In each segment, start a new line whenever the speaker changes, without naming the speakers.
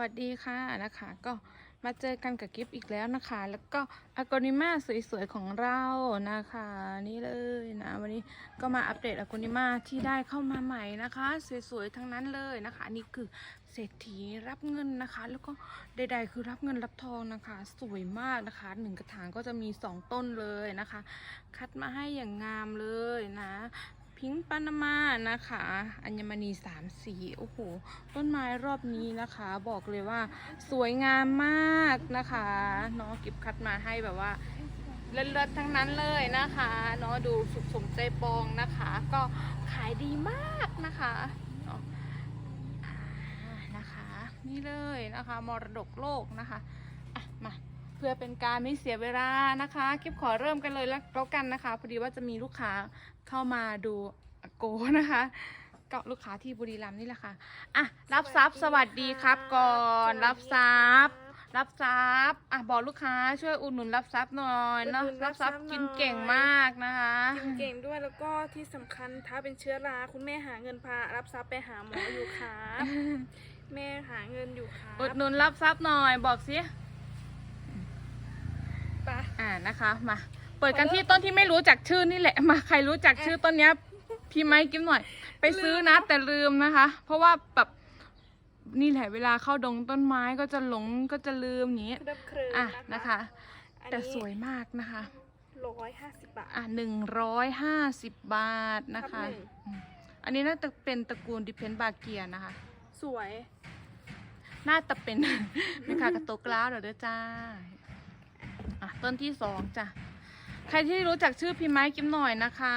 วัสดีค่ะนะคะ ก็มาเจอกันกับกิฟอีกแล้วนะคะ แล้วก็อากนิมาสวยๆของเรานะคะ นี่เลยนะ วันนี้ก็มาอัปเดตอากนิมาที่ได้เข้ามาใหม่นะคะ สวยๆทั้งนั้นเลยนะคะ นี่คือเศรษฐีรับเงินนะคะ แล้วก็ใดๆคือรับเงินรับทองนะคะ สวยมากนะคะหนึ่งกระถางก็จะมีสองต้นเลยนะคะ คัดมาให้อย่างงามเลยนะ พิงค์ปานามานะคะ อัญมณีสามสี โอ้โห ต้นไม้รอบนี้นะคะ บอกเลยว่าสวยงามมากนะคะเนาะเก็บคัดมาให้แบบว่าเลิศๆทั้งนั้นเลยนะคะเนาะดูสุขสมใจปองนะคะ ก็ขายดีมากนะคะเนาะนะคะ นี่เลยนะคะ มรดกโลกนะคะ อะ มา พื่อเป็นการไม่เสียเวลานะคะคลิปขอเริ่มกันเลยแล้วแล้วกันนะคะพอดีว่าจะมีลูกค้าเข้ามาดูอาโกนะคะก็ลูกค้าที่บุรีรัมย์นี่แหละค่ะอะรับทรัพย์สวัสดีครับก่อนรับทรัพย์รับทรัพย์อะบอกลูกค้าช่วยอุดหนุนรับทรัพย์หน่อยเนาะ
อุดหนุนรั
รับบทรัพย์
ทรัพย์
กิน
หน่อย
เก่งมากนะคะ
กินเก่งด้วยแล้วก็ที่สำคัญถ้าเป็นเชื้อราคุณแม่หาเงินพารับทรัพย์ไปหาหมออยู่ครับแม่หาเงินอยู่ครับ
อุดหนุนรับทรัพย์หน่อยบอกสิ
ไปะ
อ่านะคะมา เปิดกันที่ต้นที่ไม่รู้จักชื่อนี่แหละมาใครรู้จักชื่อต้นเนี้ยพี่ไม้กิฟหน่อย ไปซื้อนะแต่ลืมนะคะ เพราะว่าแบบนี่แหละเวลาเข้าดงต้นไม้ก็จะหลงก็จะลืมอย่างนี้
เคลิบเคลิม
อะ
นะ
นะคะคะ
อัน
แต่
นี้
สวยมากนะคะ
ร้อยห้าสิบบาท
อะหนึ่งร้อยห้าสิบบาทนะคะ
ทับหนึ่ง
อืมอันนี้น่าจะเป็นตระกูลดิเพนบาเกียนะคะ
สวย
น่าจะเป็นนะคะกระตุกล้าวเดี๋ยวเด้อจ้า อะต้นที่สองจ้ะใครที่รู้จักชื่อพี่ไม้กิมหน่อยนะคะ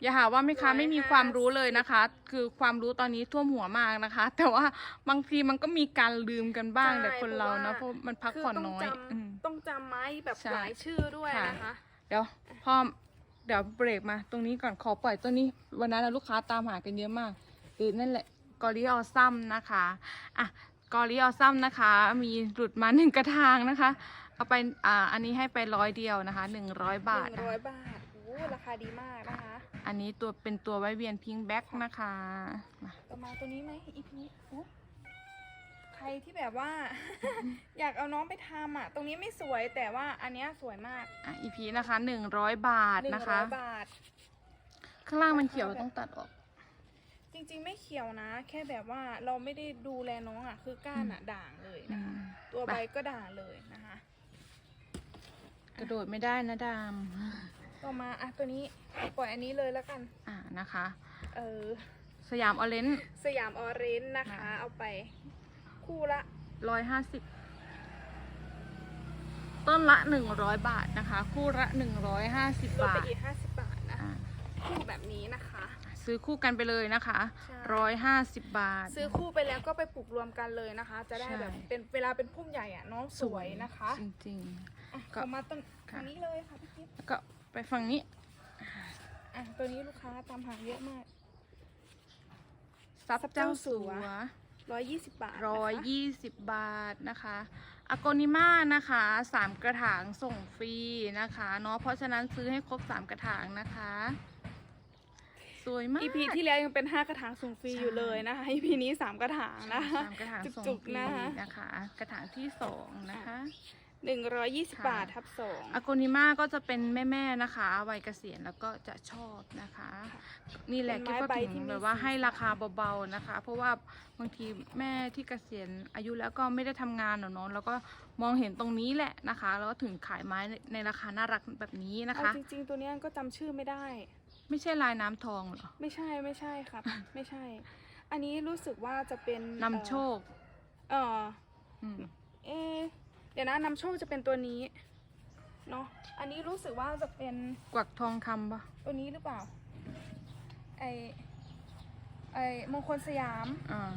อย่าหาว่าแม่ค้าไม่มีความรู้เลยนะคะ คือความรู้ตอนนี้ท่วมหัวมากนะคะ แต่ว่าบางทีมันก็มีการลืมกันบ้าง
ใช่
แต่คนเราเนาะเพ
เพ
ราะ
ราะว่า
มันพัก
คือ
ผ่อน
ต้อง
น้อย
จ
อืมำ
ต้องจำไม้แบบ
ใช่
หลายชื่อด้วย
ค่ะ
นะคะ
เดี๋ยวพ่อเดี๋ยวเบรกมาตรงนี้ก่อนขอปล่อยตัวนี้ วันนั้นน่ะลูกค้าตามหากันเยอะมากคือนั่นแหละกอริออซัมนะคะอะกอริออซัมนะคะ มีหลุดมาหนึ่งกระถางนะคะ เอาไปอ่าอันนี้ให้ไปร้อยเดียวนะคะหนึ่งร้อยบาท
หนึ่ง
นะ
ร้อย
คะ
บาทโอ้ราคาดีมากนะคะ
อันนี้ตัวเป็นตัวไว้เวียนพิงแบ็กนะคะมา
ต่อมาตัวนี้ไหมอีพีใครที่แบบว่า อยากเอาน้องไปทำอะ ตรงนี้ไม่สวยแต่ว่าอันเนี้ยสวยมาก
อะอีพีนะคะหนึ่งร้อยบาท
หนึ่ง
นะคะ
ร้อยบาท
ข้างล่างมันเขียวต้องตัดออก
จริงๆ ไม่เขียวนะ แค่แบบว่าเราไม่ได้ดูแลน้องอะ คือก้านอะด่างเลย
อื
นะคะ
ม
ตัว
ไป
ใบก็ด่างเลยนะคะ
กระโดดไม่ได้นะดาม
ต่อมาอะตัวนี้ปล่อยอันนี้เลยแล้วกัน
อ่านะคะ
เออ
สยามออเรนจ์
สยามออเรนจ์นะคะ
ค่ะ
เอาไป คู่ละ
ร้อยห้าสิบต้นละหนึ่งร้อยบาทนะคะ คู่ละหนึ่งร้อยห้าสิบ
ลด
บา
ไป
ท
อีกห้าสิบบาทนะ
อ่า
คู่แบบนี้นะคะ
ซื้อคู่กันไปเลยนะคะ
ใช่
ร้อยห้าสิบบาท
ซื้อคู่ไปแล้วก็ไปปลูกรวมกันเลยนะคะ จะได้
ใช่
แบบเป็นเวลาเป็นพุ่มใหญ่อะน้องสวยนะคะ
จริง
อะ
ก็
ต่อมาต้น
ค่ะ
อันนี้เลยค่ะพี่กิ๊ฟ
ๆแล้วก็ไปฝั่งนี้
อะตัวนี้ลูกค้าตามหาเยอะมาก
ซับ
ซับ
เจ้า
เจ้าสั
สัว
วร้อยยี่สิบบาทนะคะ
ร้อยยี่สิบบาทนะคะอากนิมานะคะสามกระถางส่งฟรีนะคะเนาะเพราะฉะนั้นซื้อให้ครบสามกระถางนะคะ สวยมาก
อีพีที่แล้วยังเป็นห้ากระถางส่งฟรี
ใช่
อยู่เลยนะคะอีพีนี้สามกระถางนะคะ
สามกระถางส่ง
จุก
ฟรี
ๆนะคะ
นะคะ กระถางที่สองนะคะ
หนึ่งร้อยยี่สิบ
ค่ะ
บาททับสอง
อากนิมาก็จะเป็นแม่ๆนะคะ วัยเกษียณแล้วก็จะชอบนะคะ นี่แหละคิดว่าถึงแบบว่าให้ราคาเบาๆนะคะ เพราะว่าบางทีแม่ที่เกษียณอายุแล้วก็ไม่ได้ทำงานหรอกเนาะแล้วก็มองเห็นตรงนี้แหละนะคะ แล้วก็ถึงขายไม้ในในราคาน่ารักแบบนี้นะ
เอา
คะ
จริงๆตัวเนี้ยก็จำชื่อไม่ได้
ไม่ใช่ลายน้ำทองเหรอ
ไม่ใช่ไม่ใช่ครับ ไม่ใช่ อันนี้รู้สึกว่าจะเป็น
นำโชค
เออ
อืม
เอะ เดี๋ยวนะนำโชคจะเป็นตัวนี้เนาะอันนี้รู้สึกว่าจะเป็น
กวักทองคำปะ
ตัวนี้หรือเปล่า ไอไอมงคลสยาม
อ่า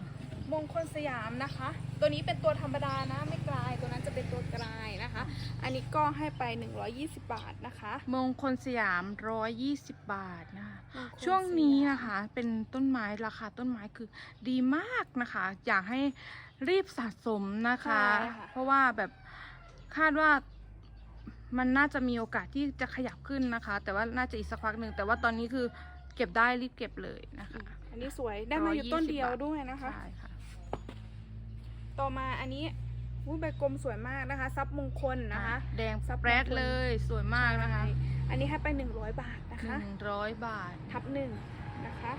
มงคลสยามนะคะ ตัวนี้เป็นตัวธรรมดานะไม่กลายตัวนั้นจะเป็นตัวกลายนะคะ อันนี้ก็ให้ไป 120 บาทนะคะ
มงคลสยามร้อยยี่สิบบาทนะคะ
มงคล
ช่วงนี้
สยาม
นะคะเป็นต้นไม้ราคาต้นไม้คือดีมากนะคะ อยากให้รีบสะสมนะคะ
ใช่ค่ะ
เพราะว่าแบบ คาดว่ามันน่าจะมีโอกาสที่จะขยับขึ้นนะคะ แต่ว่าน่าจะอีกสักพักหนึ่งแต่ว่าตอนนี้คือเก็บได้รีบเก็บเลยนะคะ
อันนี้สวยได้มาอยู่ต้นเดียวด้วยนะคะ
ใช่ค่ะ
ต่อมาอันนี้อุ้ยใบกลมสวยมากนะคะ ซับมงคลนะคะ
แดง
ซับ
แปรดเลยสวยมากนะคะ
ใช่อันนี้ให้ไป100บาทนะ
ห
คะ
นึ่งร้อยบาท
ทับหนึ่งนะคะ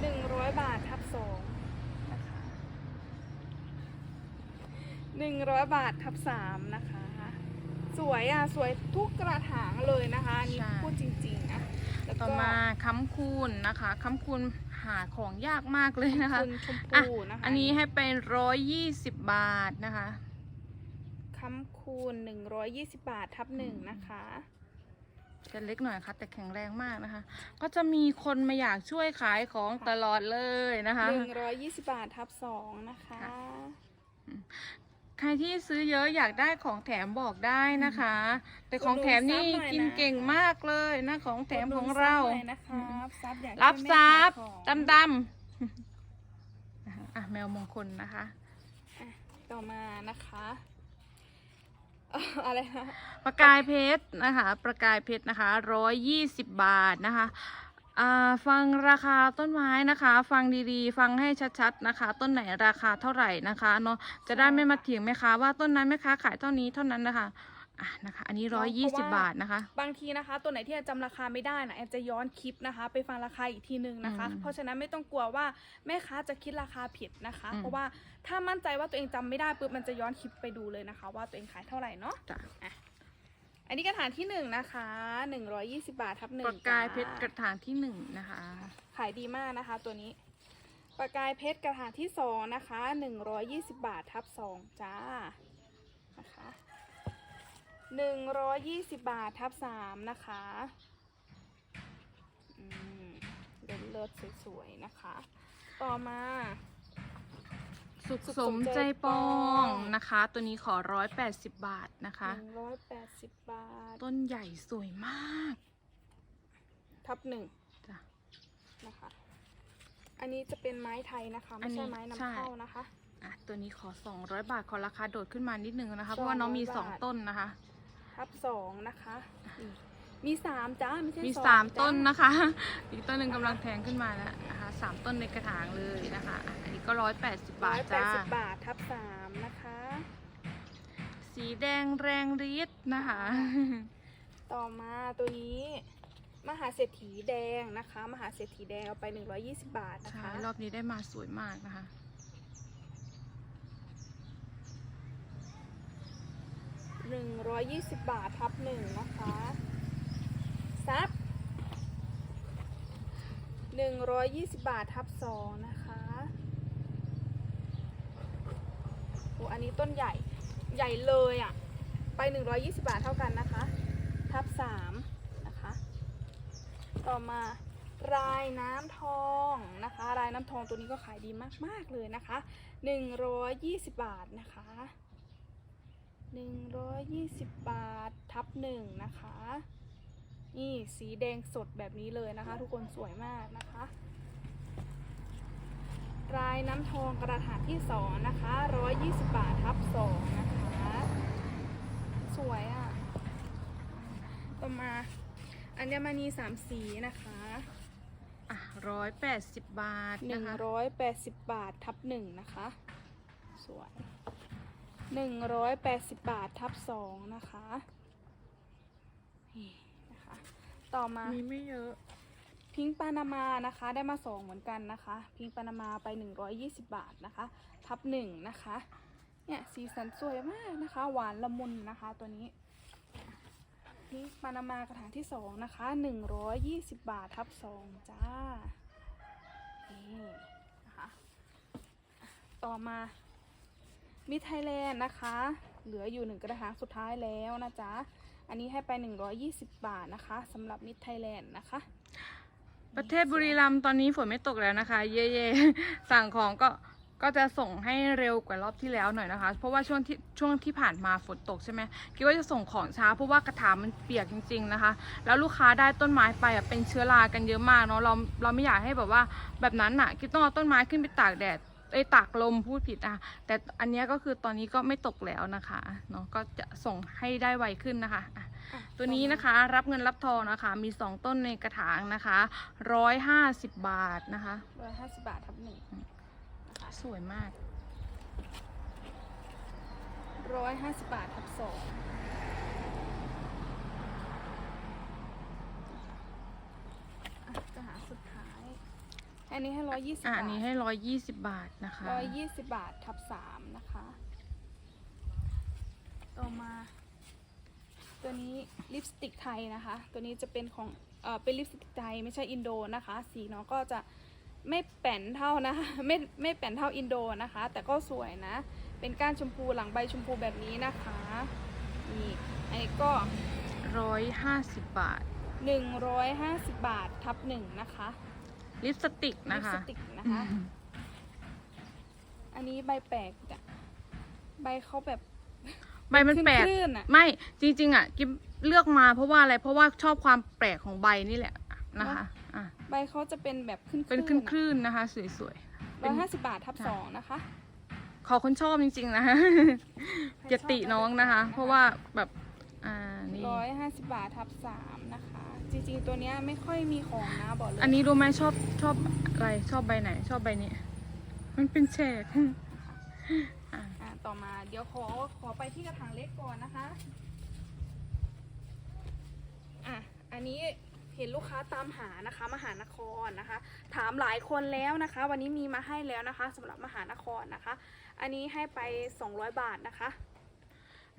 หนึ่งร้อยบาททับสองนะคะ หนึ่งร้อยบาททับสามนะคะ สวยอะ สวยทุกกระถางเลยนะคะอันนี่
ใช่
พูดจริงๆนะแล้วก็
ต่อมาค้ำคูณนะคะค้ำคูณหาของยากมากเลยนะคะ
คุณชม
อะ
พูนะคะ
อันนี้ให้ไปร้อยยี่สิบบาทนะคะ
ค้ำคูณหนึ่งร้อยยี่สิบบาททับหนึ่งนะคะ
จะเล็กหน่อยค่ะแต่แข็งแรงมากนะคะ ก็จะมีคนมาอยากช่วยขายของตลอดเลยนะคะ
หนึ่งร้อยยี่สิบบาททับสองนะคะ
ค่ะ ใครที่ซื้อเยอะอยากได้ของแถมบอกได้นะคะ แต่ของแถมนี่กินเก่งมากเลยนะของแถมของเรา
ดหนุนซับหน่อยนะคะซับอยาก
รับ
ให้
ทรั
แม่
พย์
ขายของ
ดำดำนะคะอะแมวมงคลนะคะ
อะต่อมานะคะเอ่ออะไรนะ
ประกายเพชรนะคะ ประกายเพชรนะคะร้อยยี่สิบบาทนะคะอ่า ฟังราคาต้นไม้นะคะ ฟังดีๆ ฟังให้ชัดๆนะคะ ต้นไหนราคาเท่าไหร่นะคะเนาะจะได้ไม่มาเถียงแม่ค้าว่าต้นนั้นแม่ค้าขายเท่านี้เท่านั้นนะคะอะนะคะ อันนี้ร้อยยี่สิบบาทนะคะ
บางทีนะคะ ตัวไหนที่จำราคาไม่ได้นะแอมจะย้อนคลิปนะคะ ไปฟังราคาอีกทีหนึ่งนะคะ
อืม
เพราะฉะนั้นไม่ต้องกลัวว่าแม่ค้าจะคิดราคาผิดนะคะ
อืม
เพราะว่าถ้ามั่นใจว่าตัวเองจำไม่ได้ปุ๊บมันจะย้อนคลิปไปดูเลยนะคะ ว่าตัวเองขายเท่าไหร่เนาะ
จ้ะ
อันนี้กระถางที่หนึ่งนะคะหนึ่งร้อยยี่สิบาททับหนึ่ง
ประกายเพชรกระถางที่หนึ่งนะคะ
ขายดีมากนะคะ ตัวนี้ประกายเพชรกระถางที่สองนะคะหนึ่งร้อยยี่สิบาททับสองจ้านะคะหนึ่งร้อยยี่สิบาททับสามนะคะอืมเลิศเลิศสวยๆนะคะ ต่อมา
สุข
สุข
ส
ส
ม
ม
ใจ
ใจ
ป
ป
อ
องง
นะคะ ตัวนี้ขอร้อยแปดสิบบาทนะคะ
หนึ่งร้อยแปดสิบบาท
ต้นใหญ่สวยมาก
ทับหนึ่ง
จ้ะ
นะคะ อันนี้จะเป็นไม้ไทยนะคะ
อั
ไม่
นนี้
ใช่ไม้
ใช่
นำเข้านะคะ
อะ ตัวนี้ขอ200บาท ขอราคาโดดขึ้นมานิดนึงนะคะ เพราะว่าน้องมี
200
2
บาท
ต้นนะคะ
ทับสองนะคะนี่มีสามจ้าไม่ใช่
มี
สอง
3
จ้า
ต้นนะคะ อีกต้นหนึ่งกำลังแทงขึ้นมาแล้วนะคะสามต้นในกระถางเลยนะคะอะอันนี้ก็180บา
ร้
ท
อยแป
จ้า
ดสิบบาททับสามนะคะ
สีแดงแรงฤทธิ์นะคะ
ต่อมาตัวนี้มหาเศรษฐีแดงนะคะ มหาเศรษฐีแดงเอาไป 120 บาทนะ
ใช่
คะ
รอบนี้ได้มาสวยมากนะคะ
120บาททับหนึ่งนะคะซับ120บาททับสองนะคะ โอ้อันนี้ต้นใหญ่ ใหญ่เลยอะ่ะ ไป 120 บาทเท่ากันนะคะ ทับสามนะคะ ต่อมารายน้ำทองนะคะ รายน้ำทองตัวนี้ก็ขายดีมาก ๆ เลยนะคะ 120 บาทนะคะ 120 บาททับหนึ่งนะคะ นี่สีแดงสดแบบนี้เลยนะคะ ทุกคนสวยมากนะคะรายน้ำทองกระถางที่สองนะคะ 120 บาททับสองนะคะ สวยอะต่อมาอัญมณีสามสีนะคะ
อะ180บาท
หนึ่
นะ
ง
คะ
ร้อยแปดสิบบาททับหนึ่งนะคะ สวยหนึ่งร้อยแปดสิบบาททับสองนะคะนี่นะคะ ต่อมา
มีไม่เยอะ
พิงค์ปานามานะคะ ได้มาสองเหมือนกันนะคะ พิงค์ปานามาไปหนึ่งร้อยยี่สิบบาทนะคะ ทับหนึ่งนะคะ เนี่ยสีสันสวยมากนะคะ หวานละมุนนะคะตัวนี้พิงค์ปานามากระถางที่สองนะคะหนึ่งร้อยยี่สิบบาททับสองจ้านี่นะคะต่อมามิไทยแลนด์นะคะ เหลืออยู่หนึ่งกระถางสุดท้ายแล้วนะจ๊ะอันนี้ให้ไป 120 บาทนะคะสำหรับมิไทยแลนด์นะคะ
ประเทศบุรีรัมย์ตอนนี้ฝนไม่ตกแล้วนะคะ เย่ๆสั่งของก็ ก็จะส่งให้เร็วกว่ารอบที่แล้วหน่อยนะคะ เพราะว่าช่วงที่ช่วงที่ผ่านมาฝนตกใช่ไหมคิดว่าจะส่งของช้าเพราะว่ากระถางมันเปียกจริง ๆนะคะ แล้วลูกค้าได้ต้นไม้ไปอะเป็นเชื้อรากันเยอะมากเนาะเราเราไม่อยากให้แบบว่าแบบนั้นอะคิดต้องเอาต้นไม้ขึ้นไปตากแดดไอ้ยตากลมพูดผิดอะแต่อันเนี้ยก็คือตอนนี้ก็ไม่ตกแล้วนะคะเนาะก็จะส่งให้ได้ไวขึ้นนะคะอะ
อะ
ตัวนี้นะคะรับเงินรับทองนะคะ มี 2 ต้นในกระถางนะคะ 150 บาทนะคะ
ร้อยห้าสิบบาททับหนึ่ง
สวยมาก
ร้อยห้าสิบบาททับสองอะจะหาสุดท้าย อันนี้ให้ร้อยยี่สิบ
อะ
บา
อัน
ท
นี้ให้ร้อยยี่สิบบาทนะคะ
ร้อยยี่สิบบาททับสามนะคะ ต่อมา ตัวนี้ลิปสติกไทยนะคะ ตัวนี้จะเป็นของเอ่อเป็นลิปสติกไทยไม่ใช่อินโดนะคะ สีน้องก็จะ ไม่แป่นเท่านะคะไม่ไม่แป่นเท่าอินโดนะคะ แต่ก็สวยนะ เป็นก้านชมพูหลังใบชมพูแบบนี้นะคะนี่อันนี้ก็
ร้อยห้าสิบบาท
150บาททับหนึ่งนะคะ
ลิปสติก
ลิ
นะ
ป
คะ
สติกนะคะ อันนี้ใบแปลกอะใบเขาแบบ
ใบมันแปลก
คลื่นๆอะ
ไม่จริง ๆ อะ กิฟเลือกมาเพราะว่าอะไรเพราะว่าชอบความแปลกของใบนี่แหละ นะคะอะ
ใบเขาจะเป็นแบบขึ้นๆ
เป็นคลื่นๆนะคะ สวยๆ
ร้อยห้าสิบบาททับ
ค่ะ
สองนะคะ
ขอคนชอบจริงๆนะคะอย่าติน้องนะคะ เพราะว่าแบบอ่านี่
ร้อยห้าสิบบาททับสามนะคะ จริงๆตัวเนี้ยไม่ค่อยมีของนะบอกเลย
อันนี้รู้ไหมชอบชอบอะไรชอบใบไหน ชอบใบนี้ มันเป็นแฉกอะ
อะต่อมาเดี๋ยวขอขอไปที่กระถางเล็กก่อนนะคะ อะ อันนี้ เห็นลูกค้าตามหานะคะ มหานครนะคะ ถามหลายคนแล้วนะคะ วันนี้มีมาให้แล้วนะคะสำหรับมหานครนะคะ อันนี้ให้ไป 200 บาทนะคะ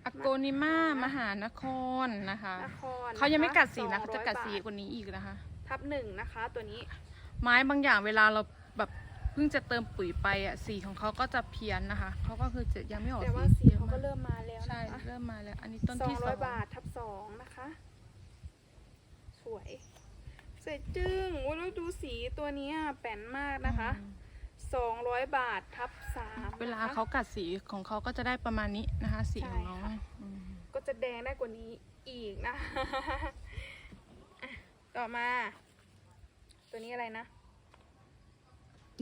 อโกนิมามหานครนะคะ
นคร
เขายังไม่กัดสีนะ
200
เขาจะกัดสี
บาท
กว่านี้อีกนะคะ
ทับหนึ่งนะคะ ตัวนี้
ไม้บางอย่างเวลาเราแบบเพิ่งจะเติมปุ๋ยไปอะสีของเขาก็จะเพี้ยนนะคะเขาก็คือจะยังไม่ออก
แต่ว่าสี
ยอะ
เขาก็
ม
เริ่มมาแล้ว
ใช่
นะคะ
เริ่มมาแล้ว อันนี้ต้น
สอง
ที่ส
ร้
อ
อย
ง
บาททับสองนะคะ สวย สวยจึ้งโอ้ยแล้วดูสีตัวเนี้ยแป่นมากนะคะ
อืม
สองร้อยบาททับสาม
เวลา
นะคะ
เขากัดสีของเขาก็จะได้ประมาณนี้นะคะ สีของน้อง
ใช่ค่ะ
อืม
ก็จะแดงได้กว่านี้อีกนะอะต่อมา ตัวนี้อะไรนะ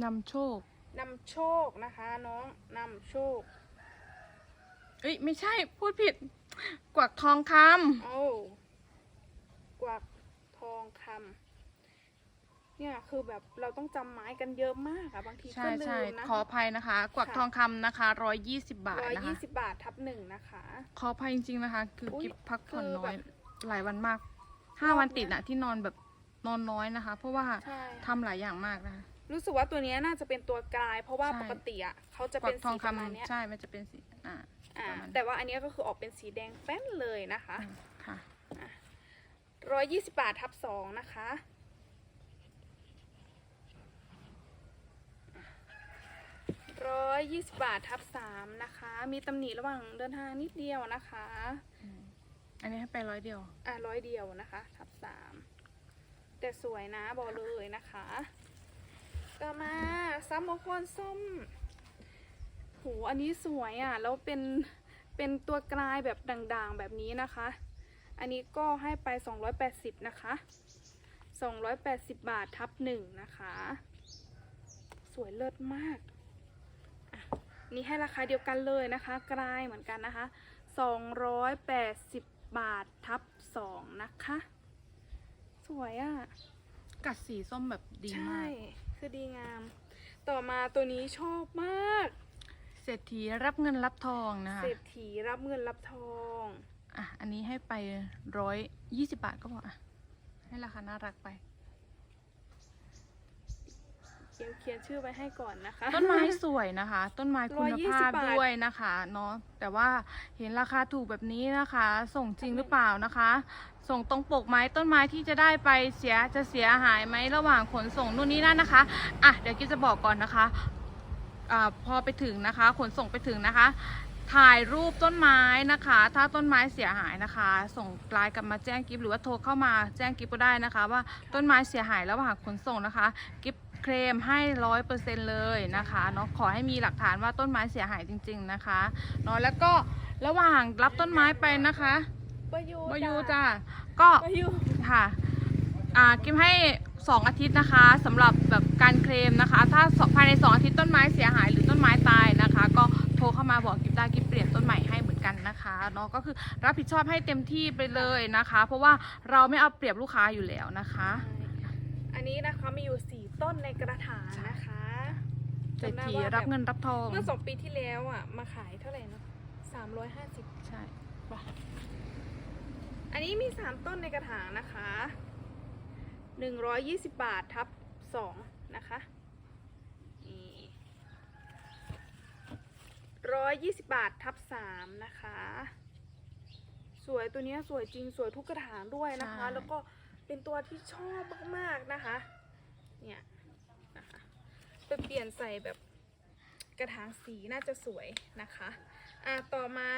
นำโชคนำ
โชคนะคะ น้องนำโชค
เอ้ยไม่ใช่พูดผิด กวักทองคำ
โอ้กวักทองคำ เนี่ยคือแบบเราต้องจำไม้กันเยอะมากอะบางที
ใช่
ก็ลื
ใช่
มนะ
ขออภัยนะคะ กวัก
ค่ะ
ทองคำนะคะร้อยยี่สิบบาท
ร้อย
นะคะ
ยี่สิบบาททับหนึ่งนะคะ
ขออภัยจริงๆนะคะ คืออยกิบพักผ่อน
คือ
น้อย
แบบ
หลายวันมากห้าวันติดอะที่นอนแบบนอนน้อยนะคะ เพราะว่า
ใช่
ทำหลายอย่างมากนะคะ
รู้สึกว่าตัวเนี้ยน่าจะเป็นตัวกลาย เพราะว่า
ใช่
ปกติอะเขาจะ
กวั
เป็น
กทอ
สี
ง
ประมาณเนี้ย
คำใช่ มันจะเป็นสีอ่า
อ่า
ประมาณ
แต่ว่าอันเนี้ยก็คือออกเป็นสีแดงแป้นเลยนะคะ
ค่ะ
ร้อยยี่สิบบาททับสองนะคะ ร้อยยี่สิบบาททับสามนะคะ มีตำหนิระหว่างเดินทางนิดเดียวนะคะ
อันนี้ให้ไปร้อยเดียว
อะร้อยเดียวนะคะ ทับสามแต่สวยนะบอกเลยนะคะ ต่อมาซัมโมโคนส้มโหอันนี้สวยอะ แล้วเป็นเป็นตัวกลายแบบด่างๆแบบนี้นะคะ อันนี้ก็ให้ไป 280 นะคะ 280 บาททับหนึ่งนะคะ สวยเลิศมากอะ นี่ให้ราคาเดียวกันเลยนะคะ กลายเหมือนกันนะคะ 280 บาททับสองนะคะ สวยอะ่ะ
กัดสีส้มแบบดี
ใช่
มาก
คือดีงาม ต่อมาตัวนี้ชอบมาก
เศรษฐีรับเงินรับทองนะคะ
เศรษฐีรับเงินรับทอง
อะ อันนี้ให้ไปร้อยยี่สิบาทก็พออะ ให้ราคาน่ารักไป
เดี๋ยวเขียนชื่อไว้ให้ก่อนนะคะ
ต้นไม้สวยนะคะ ต้นไม้คุณภาพ
120บาท
ด้วยนะคะเนาะแต่ว่าเห็นราคาถูกแบบนี้นะคะ ส่งจริงหรือเปล่านะคะ ส่งตรงปกไหมต้นไม้ที่จะได้ไปเสียจะเสียหายไหมระหว่างขนส่งนู่นนี่นั่นนะคะอะเดี๋ยวกิ๊บจะบอกก่อนนะคะอ่าพอไปถึงนะคะ ขนส่งไปถึงนะคะถ่ายรูปต้นไม้นะคะ ถ้าต้นไม้เสียหายนะคะ ส่งไลน์กลับมาแจ้งกิฟหรือว่าโทรเข้ามาแจ้งกิฟก็ได้นะคะ ว่าต้นไม้เสียหายระหว่างขนส่งนะคะ กิฟ เคลมให้ร้อยเปอร์เซ็นเลยนะคะเนาะขอให้มีหลักฐานว่าต้นไม้เสียหายจริง ๆนะคะเนาะแล้วก็ระหว่างรับต้นไม้ไปนะคะ
บายู
บายูจ้าก็
บายู
ค่ะอ่ากิฟให้ 2 อาทิตย์นะคะสำหรับแบบการเคลมนะคะ ถ้าสภายใน 2 อาทิตย์ต้นไม้เสียหายหรือต้นไม้ตายนะคะ ก็โทรเข้ามาบอกกิฟได้กิฟเปลี่ยนต้นใหม่ให้เหมือนกันนะคะเนาะก็คือรับผิดชอบให้เต็มที่ไปเลยนะคะ เพราะว่าเราไม่เอาเปรียบลูกค้าอยู่แล้วนะคะ
อันนี้นะคะมีอยู่สี่ ต้นในกระถางนะคะ
เศรษ
จำได้
ฐี
ว่า
รับ
แบบ
เงินรับทอง
เมื่อสองปีที่แล้วอะ มาขายเท่าไหร่เนาะสามร้อยห้าสิบ
ใช่
อันนี้มีสามต้นในกระถางนะคะหนึ่งร้อยยี่สิบบาททับสองนะคะนี่ร้อยยี่สิบบาททับสามนะคะ สวยตัวเนี้ยสวยจริงสวยทุกกระถางด้วยนะคะ แล้วก็เป็นตัวที่ชอบมากๆนะคะ เนี่ยนะคะไปเปลี่ยนใส่แบบกระถางสีน่าจะสวยนะคะอะต่อมา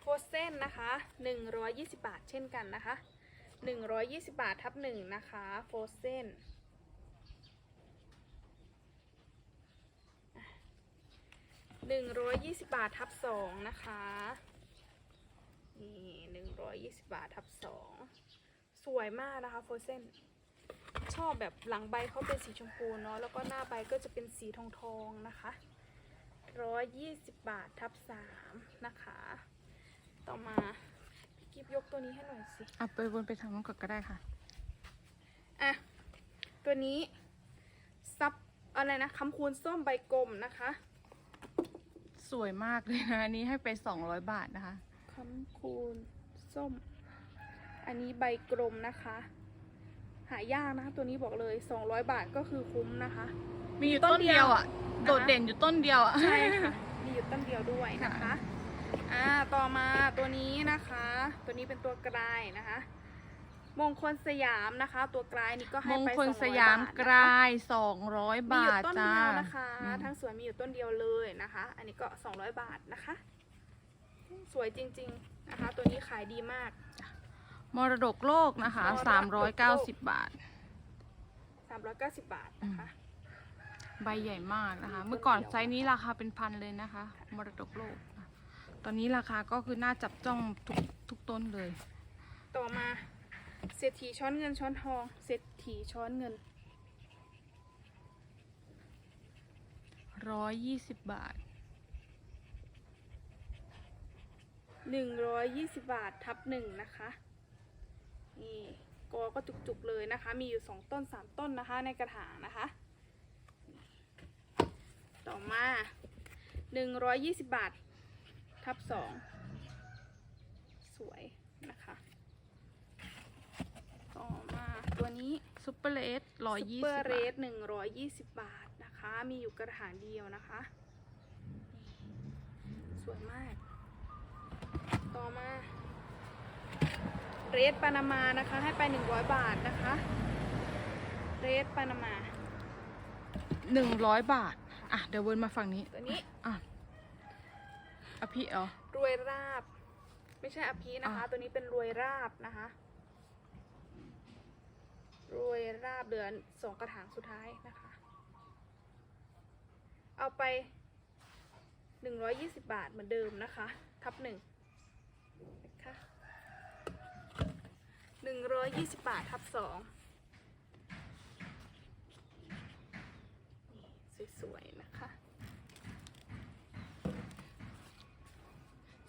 โพสเส้นนะคะ120 บาทเช่นกันนะคะ 120 บาททับหนึ่งนะคะโฟเซนหนึ่งร้อยยี่สิบบาททับสองนะคะ นี่หนึ่งร้อยยี่สิบบาททับสอง สวยมากนะคะโฟเซน ชอบแบบหลังใบเขาเป็นสีชมพูเนาะแล้วก็หน้าใบก็จะเป็นสีทองทองๆนะคะร้อยยี่สิบบาททับสามนะคะ ต่อมาพี่กิฟยกตัวนี้ให้หน่อยสิ
อะไปวนไปทางนู้นก่อนก็ได้ค่ะ
อะตัวนี้ซับอะไรนะคำคูณส้มใบกลมนะคะ
สวยมากเลยนะอันนี้ให้ไป200บาทนะคะ
คำคูณส้ม อันนี้ใบกลมนะคะ หายากนะคะตัวนี้บอกเลย 200 บาทก็คือคุ้มนะคะ
มีอยู่
ต้
ต้
น
น
เดี
เดี
ย
ยววอะ โดดเด่นอยู่ต้นเดียวอะ
ใช่ค่ะ มีอยู่ต้นเดียวด้วยนะคะ
ค่ะ
อ่าต่อมาตัวนี้นะคะ ตัวนี้เป็นตัวกลายนะคะ มงคลสยามนะคะ ตัวกลายนี่ก็ให้
มง
ไป
คล
200
สยาม
บทนะคะ
กลาย200
มี
บา
อยู่
ท
ต้น
จ้า
เดียวนะคะ
อืม
ทั้งสวนมีอยู่ต้นเดียวเลยนะคะ อันนี้ก็200บาทนะคะ สวยจริง ๆนะคะ ตัวนี้ขายดีมาก
มรดกโลกนะคะ
มรดกโลก
390บาท
390 บาทนะคะ
ใบใหญ่มากนะคะ
มีต้น
เมื่อก่อน
เดียว
ไซส์นี้ราคาเป็นพันเลยนะคะ มรดกโลกนะตอนนี้ราคาก็คือน่าจับจ้องทุกทุกต้นเลย
ต่อมาเศรษฐีช้อนเงินช้อนทองเศรษฐีช้อนเงิน
120บาท
120 บาททับหนึ่งนะคะ นี่กอก็จุกๆเลยนะคะ มีอยู่ 2 ต้น 3 ต้นนะคะ ในกระถางนะคะ ต่อมา 120 บาท ทับ 2 สวยนะคะ ต่อมาตัวนี้
ซุปเปอร์เลส
ซุปเปอร์
120
เร
บาท
ส120บาทนะคะ มีอยู่กระถางเดียวนะคะนี่สวยมาก ต่อมา เรสปานามานะคะ ให้ไป 100 บาทนะคะ เรสปานามา
100 บาท อะ เดี๋ยววนมาฝั่งนี้
ตัวนี้
อะอภิเหรอ
รวยราบ ไม่ใช่อภินะคะ
อะ
ตัวนี้เป็นรวยราบนะคะ รวยราบเหลือสองกระถางสุดท้ายนะคะ เอาไปหนึ่งร้อยยี่สิบบาทเหมือนเดิมนะคะ ทับหนึ่งนะคะ หนึ่งร้อยยี่สิบบาททับสองสวยๆนะคะ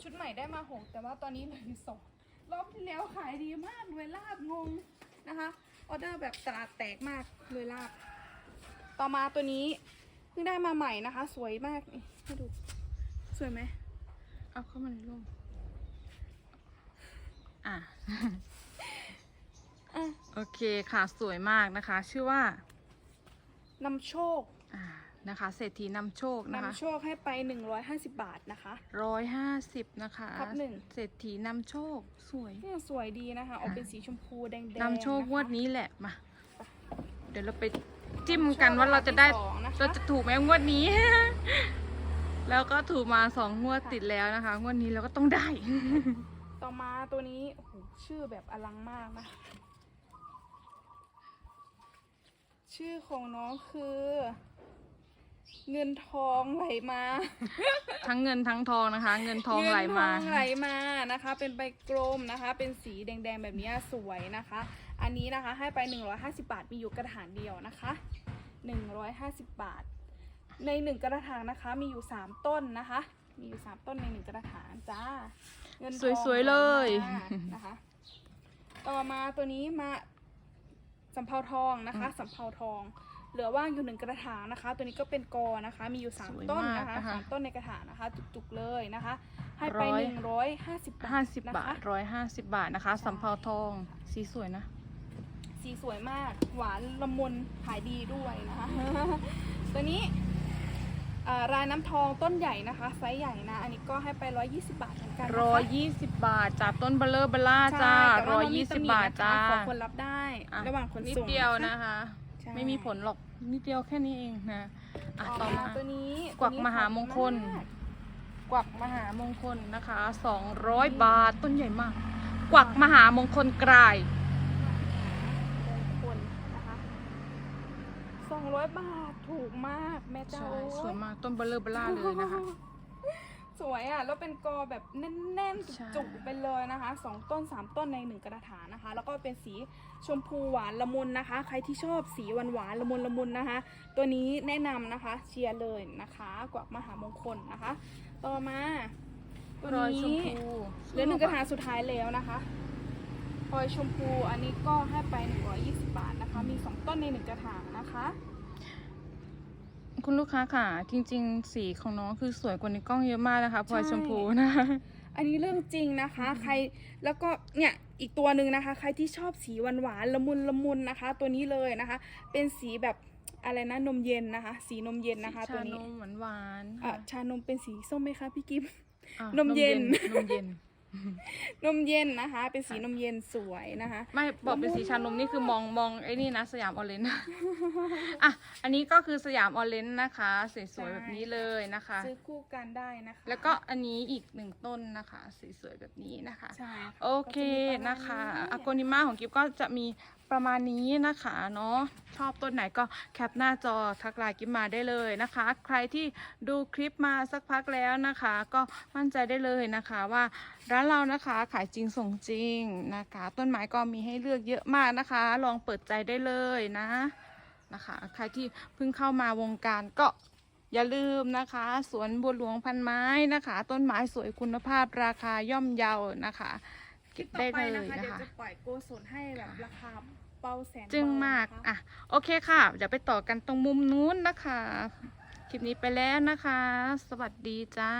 ชุดใหม่ได้มาหกแต่ว่าตอนนี้เหลืออยู่สองรอบที่แล้วขายดีมากรวยลาบงงนะคะออเดอร์แบบตลาดแตกมากรวยลาบ ต่อมาตัวนี้เพิ่งได้มาใหม่นะคะ สวยมากนี่ให้ดู สวยไหม
เอาเข้ามาในร่มอะ
อะ
โอเคค่ะสวยมากนะคะ ชื่อว่า
นำโชค
อ่านะคะเศรษฐีนำโชคนะคะ
นำโชคให้ไป 150 บาทนะคะ
ร้อยห้าสิบนะคะ
ทับหนึ่ง
เศรษฐีนำโชคสวย
เนี่ยสวยดีนะคะ ออกเป็นสีชมพูแดงๆ
นำโชคะะงวดนี้แหละมา
ไป
เดี๋ยวเราไปจิ้มกันว่าเราจะได้
โชครางวัลที่สองนะคะ
เราจะถูกไหมงวดนี้ แล้วก็ถูกมาสองงวดติดแล้วนะคะงวดนี้เราก็ต้องได้
ต่อมาตัวนี้โอ้โหชื่อแบบอลังมากนะ ชื่อของน้องคือ เงินทองไหลมา
ทั้งเงินทั้งทองนะคะ เงินทองไหลมา
เงินทองไหลมานะคะ เป็นใบกลมนะคะ เป็นสีแดงๆแบบนี้สวยนะคะ อันนี้นะคะให้ไป 150 บาทมีอยู่กระถางเดียวนะคะ 150 บาท ในหนึ่งกระถางนะคะ มีอยู่ 3 ต้นนะคะ มีอยู่ 3 ต้นในหนึ่งกระถางจ้า เงินทอง
สวยๆเลย
ไหมานะคะ ต่อมาตัวนี้มา สำเภาทองนะคะสำเภาทอง เหลือว่างอยู่หนึ่งกระถางนะคะ ตัวนี้ก็เป็นกอนะคะ มีอยู่สาม
สวย
ต้น
มาก
นะคะ
นะคะ
สามต้นในกระถางนะคะ จุกๆเลยนะคะ ให้ไป
ร้อย
หนึ่งร้อยห้าสิบบาท
ห้าสิบ
นะ
บา
คะ
ทร้อยห้าสิบบาทนะคะ
ใช่
สำเภาทองสีสวยนะ
สีสวยมาก หวานละมุนขายดีด้วยนะคะ ตัวนี้เอ่อ รายน้ำทองต้นใหญ่นะคะไซส์ใหญ่นะ อันนี้ก็ให้ไป 120 บาทเหมือนกันนะคะ
ร้อยยี่สิบบาทจากต้นเบลเลอร์เบลล่าจ้า
ใช่แต่
ร้
ว่า
อย
น้งมี
ยี่สิบ
ตำหนิ
บาท
นะคะ
จ้า
ขอคนรับได้
อ่
ระหว่างขน
นิด
ส่ง
เดียว
นะ
นะคะ
ใช่
ไม่มีผลหรอกนิดเดียวแค่นี้เองนะอะ
ต่
ต่
อ
อ
มา
มา
ตัวนี้
กวัก
ตัวนี้
มหามงคล
หอมมาก
กวักมหามงคลนะคะสองร้อยบาทต้นใหญ่มาก กวักมหามงคลกลาย
มงคลนะคะ 200บาทถูกมากแม่เจ้า
ใช่สวยมากต้นเบลเลอร์เบลล่าเลยนะคะ
สวยอะแล้วเป็นกอแบบแน่น
ใช่
ๆจุกๆไปเลยนะคะสองต้นสามต้นในหนึ่งกระถางนะคะ แล้วก็เป็นสีชมพูหวานละมุนนะคะ ใครที่ชอบสีหวานหวานๆละมุนละมุนนะคะ ตัวนี้แนะนำนะคะเชียร์เลยนะคะกวักมหามงคลนะคะ ต่อมาตัว
รอยชม
นี้
พู
เหลือหนึ่งกระถางสุดท้ายแล้วนะคะพลอยชมพูอันนี้ก็ให้ไป 120 บาทนะคะ มี 2 ต้นในหนึ่งกระถางนะคะ
คุณลูกค้าค่ะ จริง ๆ สีของน้องคือสวยกว่าในกล้องเยอะมากนะคะพลอย
ใช่
ชมพูนะ
อันนี้เรื่องจริงนะคะ ใครแล้วก็เนี่ยอีกตัวหนึ่งนะคะ ใครที่ชอบสีหวานหวานๆละมุนละมุนนะคะ ตัวนี้เลยนะคะ เป็นสีแบบอะไรนะนมเย็นนะคะ สีนมเย็นนะคะ
สี
ตัว
ชา
นี้
นมหวานหวานๆ
อะ
ค่ะ
ชานมเป็นสีส้มไหมคะพี่กิฟ
อะ
นมเย็น
นมเย็น
นมเย็นนะคะ เป็นสีนมเย็นสวยนะคะ
ไม่บอกเป็นสีชานมนี่คือมองมองไอ้นี่นะสยามออเรนจ์อะอันนี้ก็คือสยามออเรนจ์นะคะสวยๆแบบนี้เลยนะคะ
ซื้อคู่กันได้นะคะ
แล้วก็อันนี้อีกหนึ่งต้นนะคะสวยๆแบบนี้นะคะ
ใช่ะ
โอเค
ก็จมีปรมาณ
นะคะ
นี้
อากนิมาของกิฟก็จะมี ประมาณนี้นะคะเนาะชอบต้นไหนก็แคปหน้าจอทักไลน์กิฟมาได้เลยนะคะ ใครที่ดูคลิปมาสักพักแล้วนะคะ ก็มั่นใจได้เลยนะคะว่าร้านเรานะคะขายจริงส่งจริงนะคะ ต้นไม้ก็มีให้เลือกเยอะมากนะคะ ลองเปิดใจได้เลยนะนะคะ ใครที่เพิ่งเข้ามาวงการก็อย่าลืมนะคะ สวนบัวหลวงพันไม้นะคะ ต้นไม้สวยคุณภาพราคาย่อมเยานะคะ
คลิ
เก็
ป
บ
ต่อ
ได้
ไป
เลย
นะคะ
นะ
เดี๋ยว
คะ
จะปล่อยโกศลให้แบบราคาเบาแสน
จึง
เบ
มาก
นะคะ
อะโอเคค่ะ เดี๋ยวไปต่อกันตรงมุมนู้นนะคะ คลิปนี้ไปแล้วนะคะ สวัสดีจ้า